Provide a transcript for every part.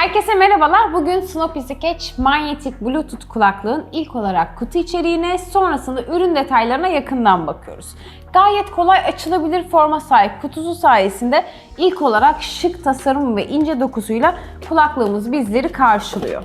Herkese merhabalar. Bugün Snoopy Sketch manyetik Bluetooth kulaklığın ilk olarak kutu içeriğine, sonrasında ürün detaylarına yakından bakıyoruz. Gayet kolay açılabilir forma sahip kutusu sayesinde ilk olarak şık tasarım ve ince dokusuyla kulaklığımız bizleri karşılıyor.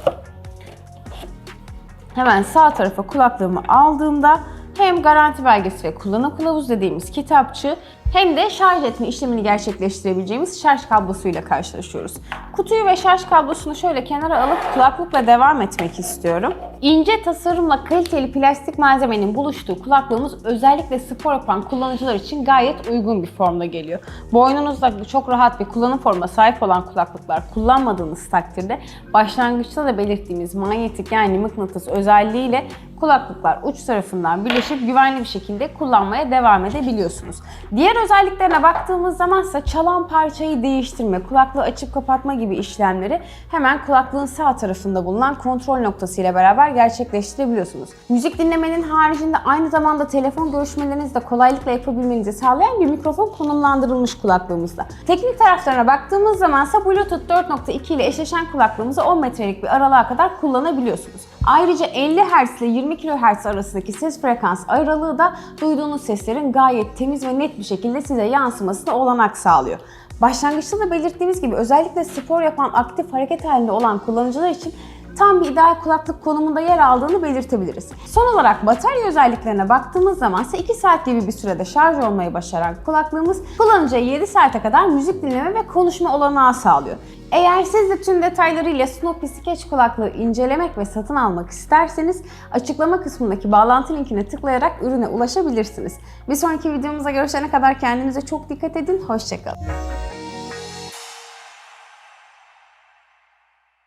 Hemen sağ tarafa kulaklığımı aldığımda hem garanti belgesi ve kullanım kılavuz dediğimiz kitapçı hem de şarj etme işlemini gerçekleştirebileceğimiz şarj kablosuyla karşılaşıyoruz. Kutuyu ve şarj kablosunu şöyle kenara alıp kulaklıkla devam etmek istiyorum. İnce tasarımla kaliteli plastik malzemenin buluştuğu kulaklığımız özellikle spor yapan kullanıcılar için gayet uygun bir formda geliyor. Boynunuzda çok rahat bir kullanım forma sahip olan kulaklıklar kullanmadığınız takdirde başlangıçta da belirttiğimiz manyetik yani mıknatıs özelliğiyle kulaklıklar uç tarafından birleşip güvenli bir şekilde kullanmaya devam edebiliyorsunuz. Diğer özelliklerine baktığımız zamansa çalan parçayı değiştirme, kulaklığı açıp kapatma gibi işlemleri hemen kulaklığın sağ tarafında bulunan kontrol noktası ile beraber gerçekleştirebiliyorsunuz. Müzik dinlemenin haricinde aynı zamanda telefon görüşmelerinizi de kolaylıkla yapabilmenizi sağlayan bir mikrofon konumlandırılmış kulaklığımızda. Teknik taraflarına baktığımız zamansa Bluetooth 4.2 ile eşleşen kulaklığımızı 10 metrelik bir aralığa kadar kullanabiliyorsunuz. Ayrıca 50 Hz ile 20 kHz arasındaki ses frekans aralığı da duyduğunuz seslerin gayet temiz ve net bir şekilde size yansımasına olanak sağlıyor. Başlangıçta da belirttiğimiz gibi özellikle spor yapan aktif hareket halinde olan kullanıcılar için tam bir ideal kulaklık konumunda yer aldığını belirtebiliriz. Son olarak batarya özelliklerine baktığımız zaman ise 2 saat gibi bir sürede şarj olmayı başaran kulaklığımız kullanıcıya 7 saate kadar müzik dinleme ve konuşma olanağı sağlıyor. Eğer siz de tüm detaylarıyla Snoopy Sketch kulaklığı incelemek ve satın almak isterseniz açıklama kısmındaki bağlantı linkine tıklayarak ürüne ulaşabilirsiniz. Bir sonraki videomuzda görüşene kadar kendinize çok dikkat edin, hoşçakalın.